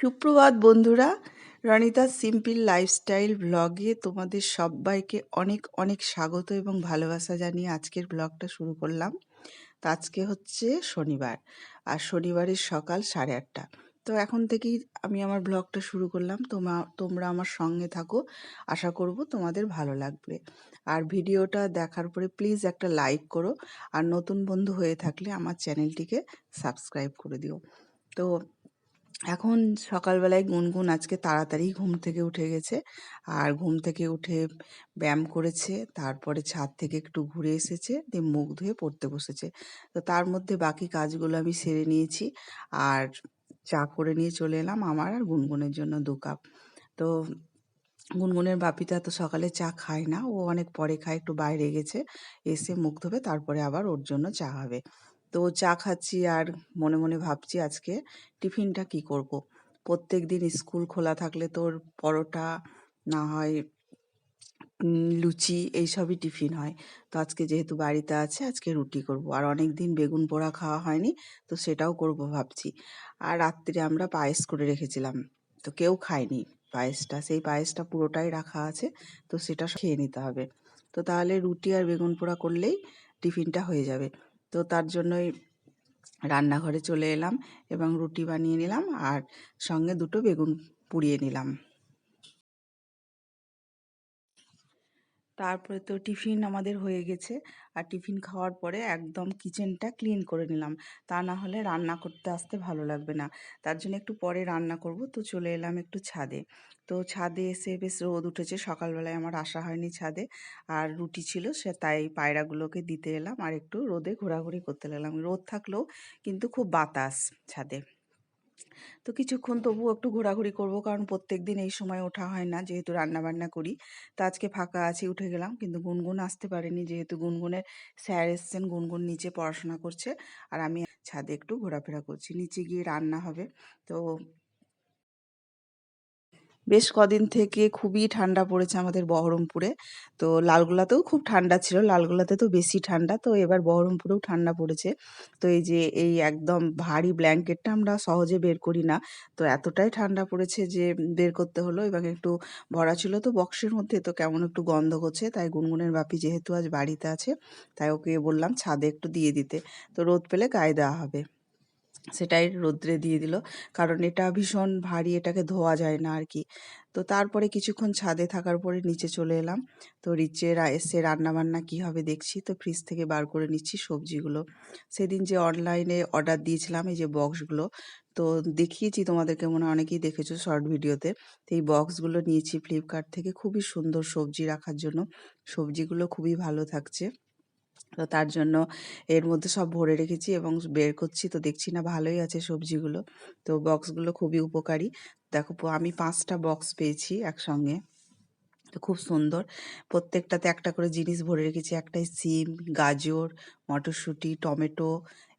সুপ্রভাত বন্ধুরা Ronita simple lifestyle ব্লগে তোমাদের সবাইকে অনেক অনেক স্বাগত এবং ভালোবাসা জানিয়ে আজকের ব্লগটা শুরু করলাম। তো আজকে হচ্ছে শনিবার আর শনিবারের সকাল সাড়ে আটটা। তো এখন থেকেই আমি আমার ব্লগটা শুরু করলাম। তোমা, তোমরা আমার সঙ্গে থাকো। আশা করব তোমাদের ভালো লাগবে। আর ভিডিওটা দেখার পরে প্লিজ একটা লাইক করো। আর নতুন বন্ধু হয়ে থাকলে আমার চ্যানেলটিকে সাবস্ক্রাইব করে দিও। তো এখন সকালবেলায় গুনগুন আজকে তাড়াতাড়ি ঘুম থেকে উঠে গেছে। আর ঘুম থেকে উঠে ব্যায়াম করেছে, তারপরে ছাদ থেকে একটু ঘুরে এসেছে, দিয়ে মুখ ধুয়ে পড়তে বসেছে। তো তার মধ্যে বাকি কাজগুলো আমি সেরে নিয়েছি। আর চা করে নিয়ে চলে এলাম আমার আর গুনগুনের জন্য দু কাপ। তো গুনগুনের বাপিটা তো সকালে চা খায় না, ও অনেক পরে খায়, একটু বাইরে গেছে, এসে মুখ ধোবে, তারপরে আবার ওর জন্য চা হবে তো চা খাচ্ছি আর মনে মনে ভাবছি আজকে টিফিনটা কি করব। প্রত্যেক দিন স্কুল খোলা থাকলে তোর পরোটা, না হয় লুচি এইসবই টিফিন হয়। তো আজকে যেহেতু বাড়িতে আছে, আজকে রুটি করব। আর অনেক দিন বেগুন পোড়া খাওয়া হয়নি, তো সেটাও করব ভাবছি। আর রাত্রে আমরা পায়েস করে রেখেছিলাম, তো কেউ খায়নি পায়েসটা। সেই পায়েসটা পুরোটাই রাখা আছে, তো সেটা খেয়ে নিতে হবে। তো তাহলে রুটি আর বেগুন পোড়া করলেই টিফিনটা হয়ে যাবে। তো তার জন্যই রান্নাঘরে চলে এলাম এবং রুটি বানিয়ে নিলাম আর সঙ্গে দুটো বেগুন পুড়িয়ে নিলাম। তারপরে তো টিফিন আমাদের হয়ে গেছে। আর টিফিন খাওয়ার পরে একদম কিচেনটা ক্লিন করে নিলাম। তা না হলে রান্না করতে আসতে ভালো লাগবে না। তার জন্য একটু পরে রান্না করব। তো চলে এলাম একটু ছাদে। তো ছাদে এসে বেশ রোদ উঠেছে। সকালবেলায় আমার আসা হয়নি ছাদে। আর রুটি ছিল, সে তাই পায়রাগুলোকে দিতে এলাম। আর একটু রোদে ঘোরাঘুরি করতে লাগলাম। রোদ থাকলেও কিন্তু খুব বাতাস ছাদে। তো কিছুক্ষণ তবু একটু ঘোরাঘুরি করব, কারণ প্রত্যেক দিন এই সময় ওঠা হয় না, যেহেতু রান্না বান্না করি। তা আজকে ফাঁকা আছি, উঠে গেলাম, কিন্তু গুনগুন আসতে পারেনি, যেহেতু গুনগুনের স্যার এসছেন, গুনগুন নিচে পড়াশোনা করছে, আর আমি ছাদে একটু ঘোরাফেরা করছি, নিচে গিয়ে রান্না হবে। তো বেশ কদিন থেকে খুবই ঠান্ডা পড়েছে আমাদের বহরমপুরে। তো লালগোলাতেও খুব ঠান্ডা ছিল, লালগোলাতে তো বেশি ঠান্ডা। তো এবার বহরমপুরেও ঠান্ডা পড়েছে। তো এই যে এই একদম ভারী ব্ল্যাঙ্কেটটা আমরা সহজে বের করি না। তো এতটাই ঠান্ডা পড়েছে যে বের করতে হলো। এবং একটু ভরা ছিল তো বক্সের মধ্যে। তো কেমন একটু গন্ধ করছে তাই গুনগুনের বাপি যেহেতু আজ বাড়িতে আছে, তাই ওকে বললাম ছাদে একটু দিয়ে দিতে। তো রোদ পেলে গায়ে দেওয়া হবে। সেটাই রোদ্রে দিয়ে দিল। কারণ এটা ভীষণ ভারী, এটাকে ধোয়া যায় না আর কি তো তারপরে কিছুক্ষণ ছাদে থাকার পরে নিচে চলে এলাম। তো নিচে এসে রান্নাবান্না কী হবে দেখছি। তো ফ্রিজ থেকে বার করে নিচ্ছি সবজিগুলো। সেদিন যে অনলাইনে অর্ডার দিয়েছিলাম, এই যে বক্সগুলো তো দেখিয়েছি তোমাদেরকে, মনে হয় অনেকেই দেখেছ শর্ট ভিডিওতে তো এই বক্সগুলো নিয়েছি ফ্লিপকার্ট থেকে। খুবই সুন্দর সবজি রাখার জন্য। সবজিগুলো খুবই ভালো থাকছে। তো তার জন্য এর মধ্যে সব ভরে রেখেছি এবং বের করছি। তো দেখছি না ভালোই আছে সবজিগুলো। তো বক্সগুলো খুবই উপকারী। দেখো আমি পাঁচটা বক্স পেয়েছি একসঙ্গে। তো খুব সুন্দর। প্রত্যেকটাতে একটা করে জিনিস ভরে রেখেছি। একটাই সিম, গাজর, মটরশুঁটি, টমেটো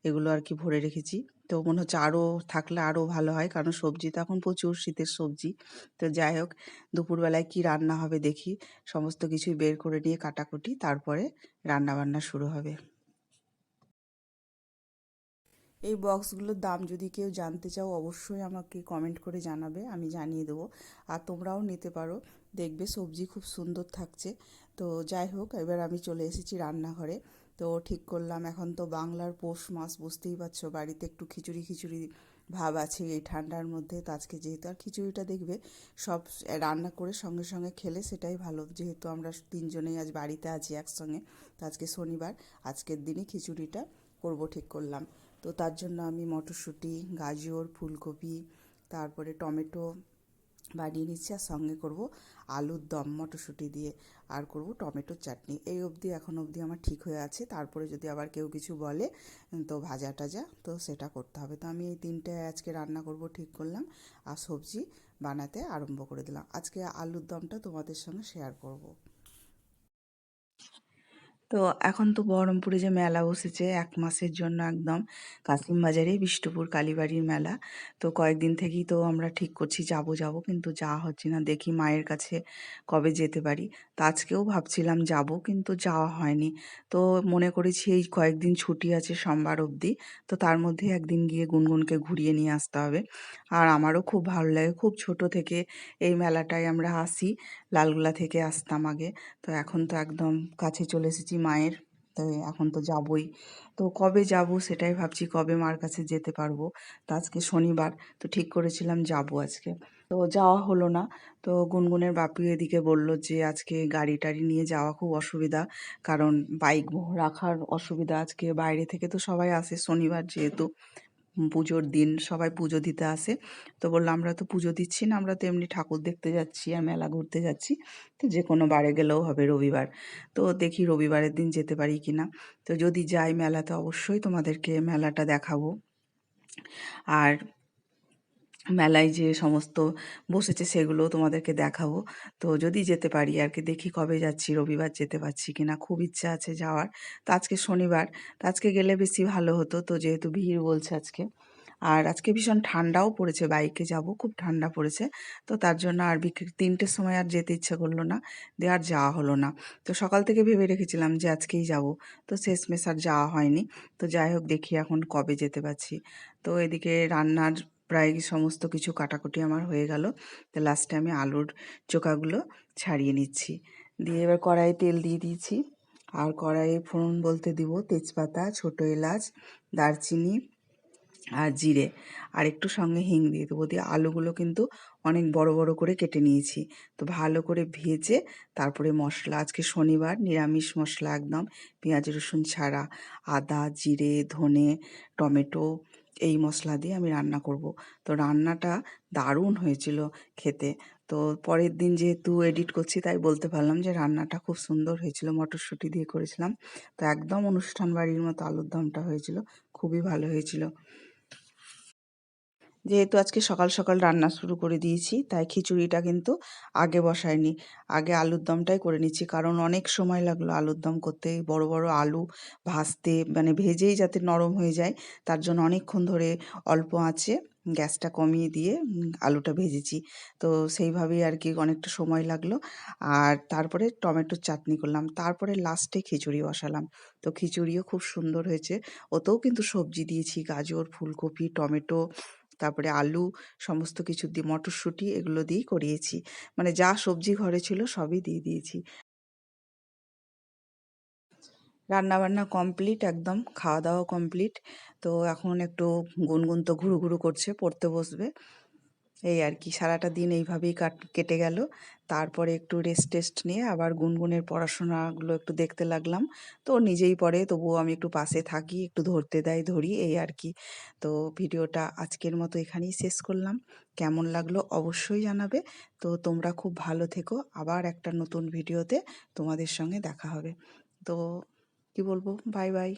এগুলো আর কি ভরে রেখেছি। তো মনে হচ্ছে আরও থাকলে আরও ভালো হয়। কারণ সবজি তো এখন প্রচুর শীতের সবজি। তো যাই হোক, দুপুরবেলায় কি রান্না হবে দেখি। সমস্ত কিছুই বের করে নিয়ে কাটাকুটি, তারপরে রান্না বান্না শুরু হবে। এই বক্সগুলোর দাম যদি কেউ জানতে চাও, অবশ্যই আমাকে কমেন্ট করে জানাবে, আমি জানিয়ে দেবো। আর তোমরাও নিতে পারো। দেখবে সবজি খুব সুন্দর থাকছে। তো যাই হোক, এবার আমি চলে এসেছি রান্নাঘরে। তো ঠিক করলাম। এখন তো বাংলার পৌষ মাস, বুঝতেই পারছ, বাড়িতে একটু খিচুড়ি খিচুড়ি ভাব আছে এই ঠান্ডার মধ্যে, তো আজকে যেহেতু আর খিচুড়িটা দেখবে, সব রান্না করে সঙ্গে সঙ্গে খেলে সেটাই ভালো। যেহেতু আমরা তিনজনেই আজ বাড়িতে আছি একসঙ্গে, তো আজকে শনিবার, আজকের দিনই খিচুড়িটা করব ঠিক করলাম। তো তার জন্য আমি মটরশুঁটি, গাজর, ফুলকপি, তারপরে টমেটো বানিয়ে নিচ্ছি আর সঙ্গে করব আলুর দম, মটরশুঁটি দিয়ে আর করব টমেটোর চাটনি। এই অবধি, এখন অবধি আমার ঠিক হয়ে আছে। তারপরে যদি আবার কেউ কিছু বলে তো ভাজা টাজা, তো সেটা করতে হবে। তো আমি এই তিনটে আজকে রান্না করব ঠিক করলাম আর সবজি বানাতে আরম্ভ করে দিলাম। আজকে আলুর দমটা তোমাদের সঙ্গে শেয়ার করব। তো এখন তো বহরমপুরে যে মেলা বসেছে এক মাসের জন্য একদম, কাসিমবাজারে বিষ্ণুপুর কালীবাড়ির মেলা। তো কয়েকদিন থেকেই তো আমরা ঠিক করছি যাব যাব, কিন্তু যাওয়া হচ্ছে না, দেখি মায়ের কাছে কবে যেতে পারি। তো আজকেও ভাবছিলাম যাব, কিন্তু যাওয়া হয়নি। তো মনে করেছি এই কয়েকদিন ছুটি আছে সোমবার অবধি, তো তার মধ্যে একদিন গিয়ে গুনগুনকে ঘুরিয়ে নিয়ে আসতে হবে। আর আমারও খুব ভালো লাগে, খুব ছোট থেকে এই মেলাটায় আমরা আসি। লালগোলা থেকে আসতাম আগে। তো এখন তো একদম কাছে চলে এসেছি মায়ের। তো এখন তো যাবই। তো কবে যাব সেটাই ভাবছি, কবে মার কাছে যেতে পারব? তো আজকে শনিবার, তো ঠিক করেছিলাম যাব আজকে। তো যাওয়া হলো না। তো গুনগুনের বাপি এদিকে বলল যে, আজকে গাড়ি টাড়ি নিয়ে যাওয়া খুব অসুবিধা। কারণ বাইক রাখার অসুবিধা আজকে। বাইরে থেকে তো সবাই আসে শনিবার যেহেতু। পুজোর দিন সবাই পুজো দিতে আসে। তো বলল, আমরা তো পুজো দিচ্ছি না, আমরা তো এমনি ঠাকুর দেখতে যাচ্ছি আর মেলা ঘুরতে যাচ্ছি। তো যে কোনো বারে গেলেও হবে রবিবার। তো দেখি রবিবারের দিন যেতে পারি কি না। তো যদি যাই মেলাতে অবশ্যই তোমাদেরকে মেলাটা দেখাবো। আর মেলায় যে সমস্ত বসেছে সেগুলো তোমাদেরকে দেখাবো। তো যদি যেতে পারি আর কি দেখি কবে যাচ্ছি, রবিবার যেতে পারছি কিনা, খুব ইচ্ছা আছে যাওয়ার। তো আজকে শনিবার, তো আজকে গেলে বেশি ভালো হতো, তো যেহেতু ভিড় বলছে আজকে। আর আজকে ভীষণ ঠান্ডাও পড়েছে, বাইকে যাব, খুব ঠান্ডা পড়েছে। তো তার জন্য আর বিক্রি, তিনটের সময় আর যেতে ইচ্ছে করল না, দিয়ে আর যাওয়া হলো না। তো সকাল থেকে ভেবে রেখেছিলাম যে আজকেই যাব, তো শেষমেশ আর যাওয়া হয়নি। তো যাই হোক, দেখি এখন কবে যেতে পারছি। তো এদিকে রান্নার প্রায় সমস্ত কিছু কাটাকুটি আমার হয়ে গেল। তো লাস্টে আমি আলুর চোকাগুলো ছাড়িয়ে নিচ্ছি। দিয়ে এবার কড়াইয়ে তেল দিয়ে দিয়েছি। আর কড়াইয়ে ফোড়ন বলতে দিব তেজপাতা, ছোটো এলাচ, দারচিনি আর জিরে। আর একটু সঙ্গে হিং দিয়ে দেবো। দিয়ে আলুগুলো কিন্তু অনেক বড় বড় করে কেটে নিয়েছি। তো ভালো করে ভেজে তারপরে মশলা, আজকে শনিবার নিরামিষ মশলা একদম। পেঁয়াজ, রসুন ছাড়া, আদা, জিরে, ধনে, টমেটো এই মশলা দিয়ে আমি রান্না করব। তো রান্নাটা দারুণ হয়েছিল খেতে। তো পরের দিন যেহেতু এডিট করছি, তাই বলতে পারলাম যে রান্নাটা খুব সুন্দর হয়েছিল। মটরশুঁটি দিয়ে করেছিলাম। তো একদম অনুষ্ঠান বাড়ির মতো আলুর দমটা হয়েছিল। খুবই ভালো হয়েছিল। যেহেতু আজকে সকাল সকাল রান্না শুরু করে দিয়েছি, তাই খিচুড়িটা কিন্তু আগে বসায়নি আগে আলুর দমটাই করে নিচ্ছি, কারণ অনেক সময় লাগল আলুর দম করতে। বড় বড় আলু ভাজতে মানে ভেজেই যাতে নরম হয়ে যায়, তার জন্য অনেকক্ষণ ধরে অল্প আঁচে গ্যাসটা কমিয়ে দিয়ে আলুটা ভেজেছি। তো সেইভাবেই আর কি অনেকটা সময় লাগল। আর তারপরে টমেটোর চাটনি করলাম, তারপরে লাস্টে খিচুড়ি বসালাম। তো খিচুড়িও খুব সুন্দর হয়েছে। ওতেও কিন্তু সবজি দিয়েছি, গাজর, ফুলকপি, টমেটো তারপরে আলু, সমস্ত কিছু দিয়ে মটরশুঁটি এগুলো দিয়েই করিয়েছি। মানে যা সবজি ঘরে ছিল সবই দিয়ে দিয়েছি। রান্নাবান্না কমপ্লিট একদম খাওয়া দাওয়া কমপ্লিট। তো এখন একটু গুনগুন তো ঘুরু ঘুরু করছে, পড়তে বসবে। এই আর কি, সারাটা দিন এইভাবেই কাট, কেটে গেল। তারপরে একটু রেস্ট টেস্ট নিয়ে আবার গুনগুনের পড়াশোনাগুলো একটু দেখতে লাগলাম। তো নিজেই পড়ে, তবুও আমি একটু পাশে থাকি, একটু ধরতে দেয়, ধরি, এই আর কি। তো ভিডিওটা আজকের মতো এখানেই শেষ করলাম। কেমন লাগল অবশ্যই জানাবে। তো তোমরা খুব ভালো থেকো। আবার একটা নতুন ভিডিওতে তোমাদের সঙ্গে দেখা হবে। তো কি বলব? Bye bye.